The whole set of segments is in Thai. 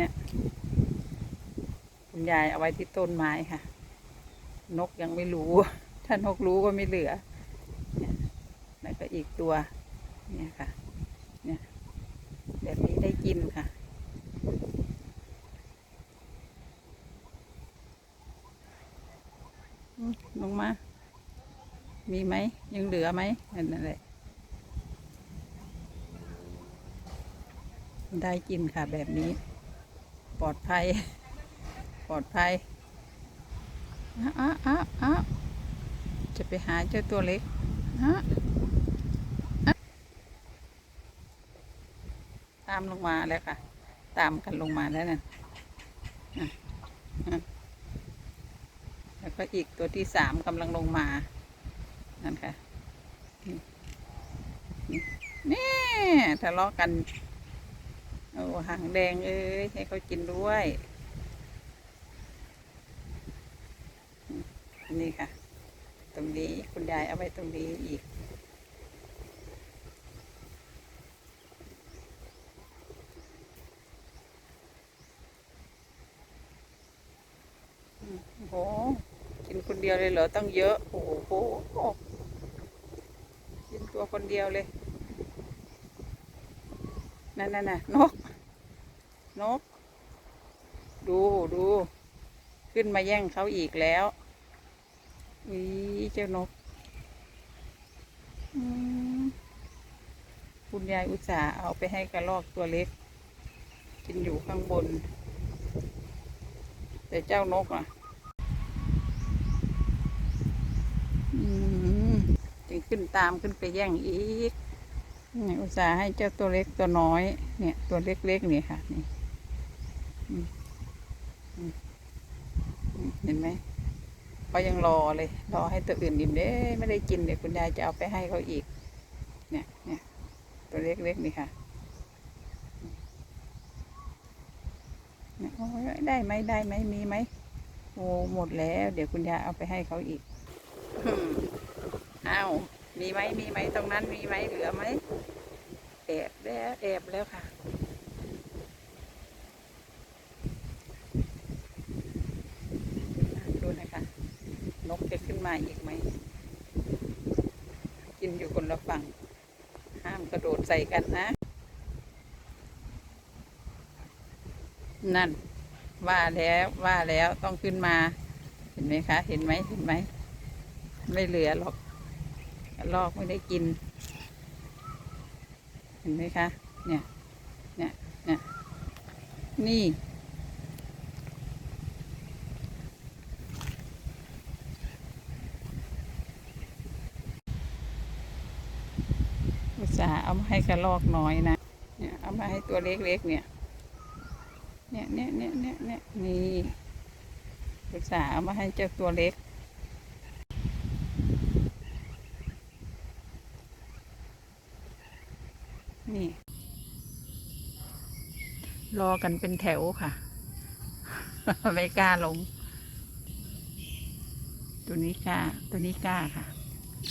เนี่ยคุณยายเอาไว้ที่ต้นไม้ค่ะ นกยังไม่รู้ ถ้านกรู้ก็ไม่เหลือ เนี่ยแล้วก็อีกตัว เนี่ยค่ะ เนี่ยแบบนี้ได้กินค่ะลงมา มีไหม ยังเหลือไหมนั่นแหละ ได้กินค่ะแบบนี้ ปลอดภัย ปลอดภัยอ้าวอ้าวอ้าวอ้าวจะไปหาเจ้าตัวเล็กฮะอะตามลงมาแล้วค่ะ ตามกันลงมาแล้วนั่นอะอะแล้วก็อีกตัวที่สามกำลังลงมา นั่นค่ะ นี่ทะเลาะกัน อ้หางแดงเอ้ยให้เขากินด้วย นี่ค่ะ ตรงนี้คุณยายเอาไว้ตรงนี้อีก โอ้โห กินคนเดียวเลยเหรอต้องเยอะ โอ้โห กินตัวคนเดียวเลย นั่นน่น่ะนก นก ดูดู ขึ้นมาแย่งเขาอีกแล้ววิเจ้านกคุณยายอุตส่าห์เอาไปให้กระรอกตัวเล็ก กินอยู่ข้างบน แต่เจ้านกอะอืมจึงขึ้นตามขึ้นไปแย่งอีกอุตส่าห์ให้เจ้าตัวเล็กตัวน้อย เนี่ย ตัวเล็กๆนี่ค่ะนี่ เห็นไหมเขายังรอเลย รอให้ตัวอื่นอิ่มเด้ไม่ได้กินเดี๋ยวคุณยายจะเอาไปให้เขาอีก เนี่ยเนี่ยตัวเล็กๆนี่ค่ะเนี่ยโอ้ยได้ไหมได้ไหมมีไหมโอ้หมดแล้ว เดี๋ยวคุณยายเอาไปให้เขาอีกอ้าวมีไหมมีไหมตรงนั้นมีไหมเหลือไหมแอบแล้วแอบแล้วค่ะ ดูนะคะ นก จะขึ้นมาอีกไหม กินอยู่คนละฝั่ง ห้ามกระโดดใส่กันนะ นั่น ว่าแล้วว่าแล้วต้องขึ้นมา เห็นไหมคะ เห็นไหมเห็นไหม ไม่เหลือหรอกลอกไม่ได้กิน เห็นไหมคะ เนี่ย เนี่ย เนี่ย นี่ อุตส่าห์ เอามาให้กระลอกน้อยนะ เนี่ยเอามาให้ตัวเล็กๆเนี่ย เนี่ยเนี่ยเนี่ยเนี่ยเนี่ยนี่อุตส่าเอามาให้เจ้าตัวเล็ก นี่ รอกันเป็นแถวค่ะ ไม่กล้าลง ตัวนี้กล้า ตัวนี้กล้าค่ะ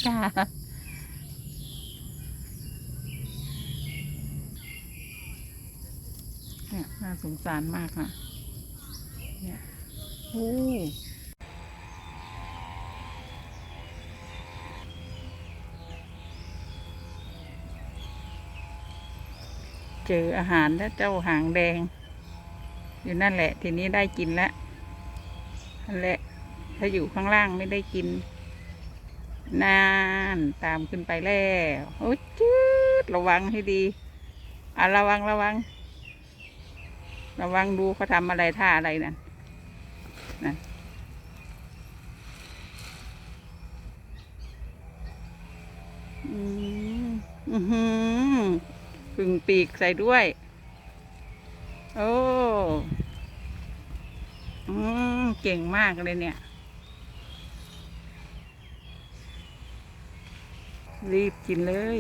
กล้า เน่าสงสารมากค่ะ เนี่ยโอ้เจออาหารแล้วเจ้าหางแดง อยู่นั่นแหละ ทีนี้ได้กินแล้วนั่นแหละถ้าอยู่ข้างล่างไม่ได้กินนานตามขึ้นไปแล้ว โอ้จืดระวังให้ดีอะระวังระวัง ระวังดูเขาทำอะไรท่าอะไรนั่นนั่นอืมอือหือผึ่งปีกใส่ด้วย โอ้อืมเก่งมากเลยเนี่ย รีบกินเลย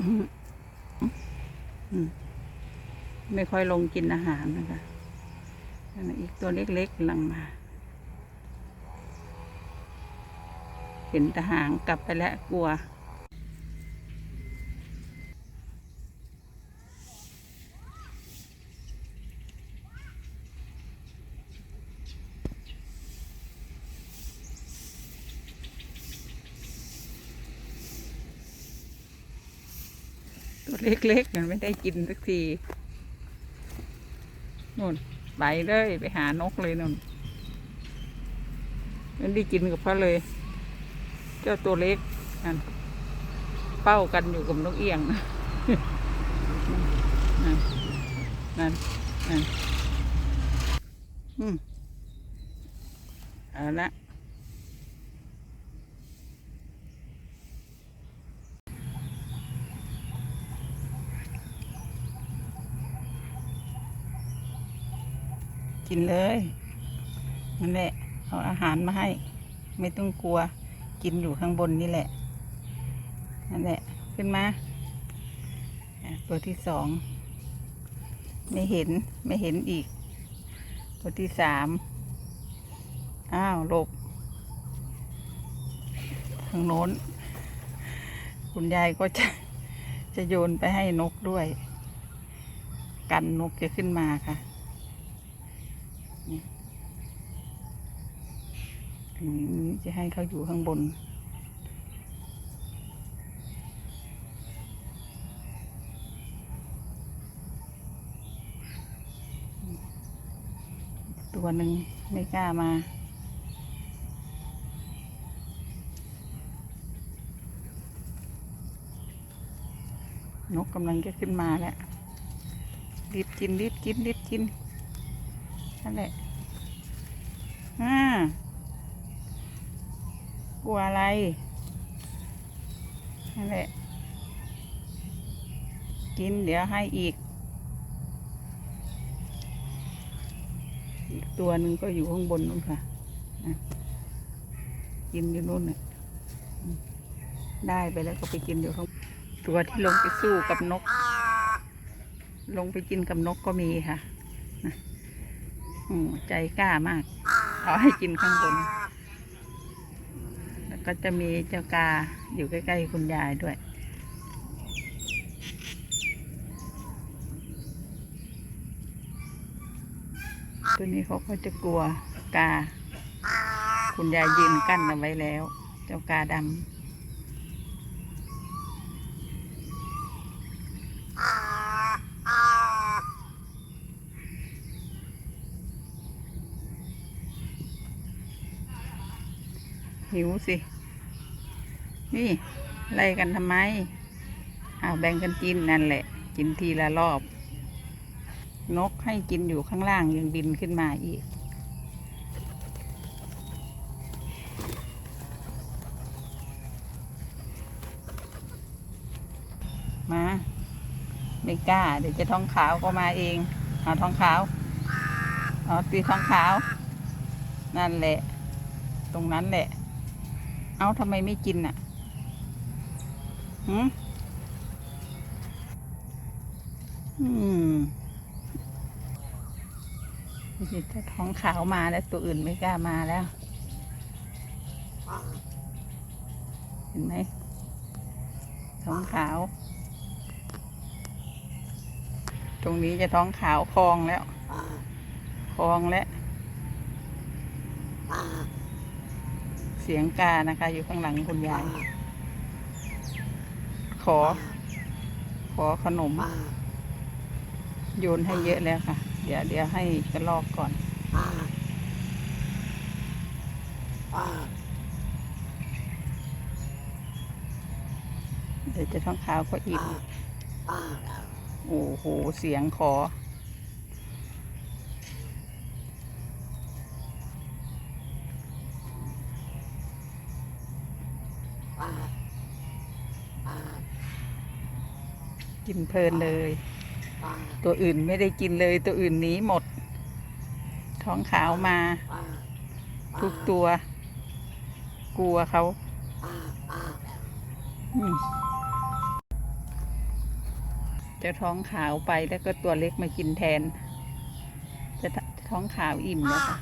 อืมอืม ไม่ค่อยลงกินอาหารนะคะอีกตัวเล็กๆกำลังมา เห็นทหารกลับไปแล้วกลัว ตัวเล็กๆมันไม่ได้กินสักที นู่นไปเลยไปหานกเลยนู่นมันได้กินกับเขาเลย เจ้าตัวเล็กนั่นเป้ากันอยู่กับนกเอียงนะนั่นนั่นนั่นอืมเอาละ กินเลยนั่นแหละเอาอาหารมาให้ ไม่ต้องกลัวกินอยู่ข้างบนนี่แหละนั่นแหละขึ้นมาตัวที่สองไม่เห็นไม่เห็นอีก ตัวที่สามอ้าวหลบทางโน้น คุณยายก็จะจะโยนไปให้นกด้วย กันนกจะขึ้นมาค่ะ อันนี้ จะให้เขาอยู่ข้างบน ตัวหนึ่งไม่กล้ามานกกำลังจะขึ้นมาแล้ว รีบกิน รีบกิน รีบกิน นั่นแหละ อ่า กลัวอะไรนั่นแหละกินเดี๋ยวให้อีก อีกตัวหนึ่งก็อยู่ข้างบนนู่นค่ะกินอยู่นู่นน่ะได้ไปแล้วก็ไปกินอยู่ข้างตัวที่ลงไปสู้กับนก ลงไปกินกับนกก็มีค่ะอใจกล้ามาก เอาให้กินข้างบน ก็จะมีเจ้ากาอยู่ใกล้ๆคุณยายด้วย ตัวนี้เขาก็จะกลัวกา คุณยายยืนกั้นเอาไว้แล้ว เจ้ากาดำหิวสิ นี่ไล่กันทำไมอ้าวแบ่งกันกินนั่นแหละ กินทีละรอบ นกให้กินอยู่ข้างล่างยังบินขึ้นมาอีก มาไม่กล้า เดี๋ยวจะท้องขาวก็มาเองเอาท้องขาวเอาตีท้องขาว นั่นแหละ ตรงนั้นแหละ เอาทำไมไม่กินอะ หืมอืมนี่ถ้าท้องขาวมาแล้วตัวอื่นไม่กล้ามาแล้ว เห็นไหมท้องขาว ตรงนี้จะท้องขาวคลองแล้วคลองแล้วเสียงกานะคะ อยู่ข้างหลังคุณยาย ขอ ขอขนม โยนให้เยอะแล้วค่ะ เดี๋ยวเดี๋ยวให้กระลอกก่อน เดี๋ยวจะท้องขาวก็อิ่มโอ้โห เสียงขอ กินเพลินเลย ตัวอื่นไม่ได้กินเลย ตัวอื่นหนีหมด ท้องขาวมา ทุกตัว กลัวเขาอืมจะท้องขาวไปแล้วก็ตัวเล็กมากินแทน จะท้องขาวอิ่มแล้วค่ะ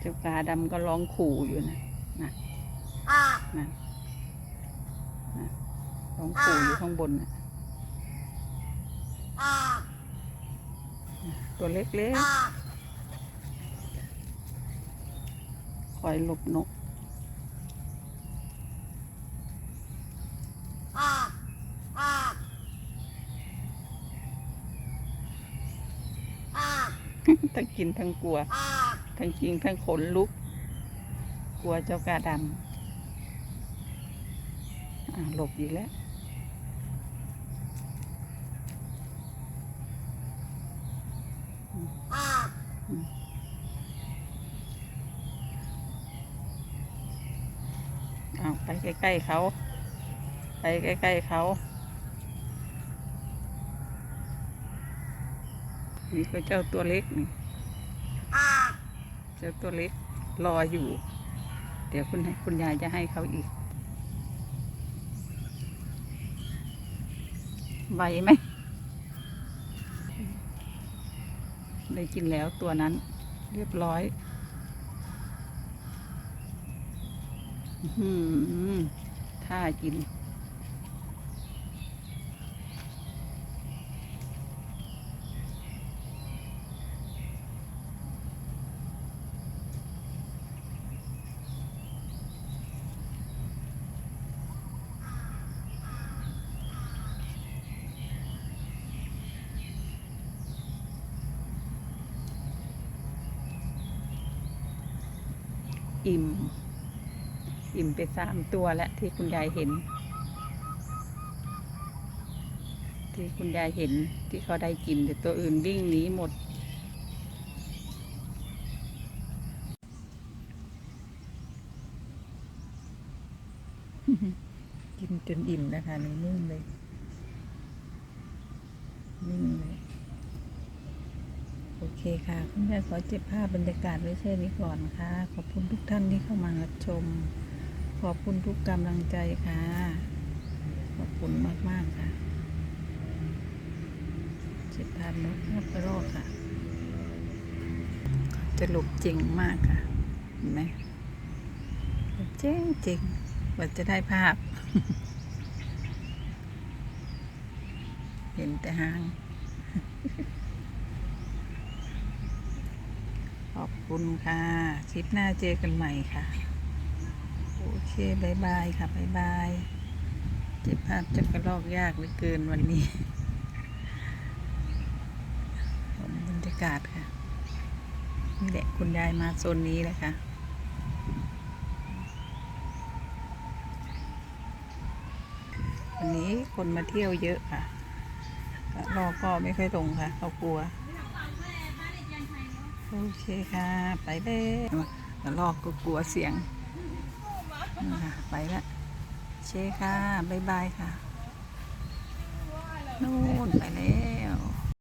เจ้ากาดำก็ร้องขู่อยู่นะนะนะนะ ร้องขู่อยู่ข้างบนน่ะตัวเล็กๆคอยหลบนกทั้งกินทั้งกลัว ทั้งกินทั้งขนลุก กลัวเจ้ากาดำหลบอีกแล้ว อ้าวไป ใกล้ๆเขา ไปใกล้ๆเขา นี่ก็เจ้าตัวเล็กนี่เจ้าตัวเล็กรออยู่ เดี๋ยวคุณคุณยายจะให้เขาอีกไหวไหม ได้กินแล้วตัวนั้นเรียบร้อยอื้อหือ ท่ากิน อิ่ม อิ่มไปสามตัวแล้วที่คุณยายเห็น ที่คุณยายเห็นที่เขาได้กินแต่ตัวอื่นวิ่งหนีหมด กินจนอิ่มนะคะนี่นิ่งเลยนิ่งเลยโอเคค่ะ คุณยายขอเจ็บภาพบรรยากาศไว้แค่นี้ก่อนค่ะ ขอบคุณทุกท่านที่เข้ามารับชม ขอบคุณทุกกำลังใจค่ะ ขอบคุณมากมากๆค่ะเจ็บภาพนกภาพกรอกค่ะ จะหลบเจ๋งมากค่ะ เห็นไหมเจ๋งเจ๋งว่าจะได้ภาพ เห็นแต่หาง ขอบคุณค่ะ คลิปหน้าเจอกันใหม่ค่ะ เคบายบายค่ะบายบาย เจ็บภาพจะกระลอกยากเหลือเกินวันนี้บรรยากาศค่ะนี่แหละคุณยายมาโซนนี้แหละค่ะวันนี้คนมาเที่ยวเยอะค่ะรอก็ไม่ค่อยลงค่ะเขากลัว โอเคค่ะ ไปเลยแล้วลอกก็กลัวเสียง ไปละเชค่ะ บ๊ายบายค่ะ นู่นไปแล้ว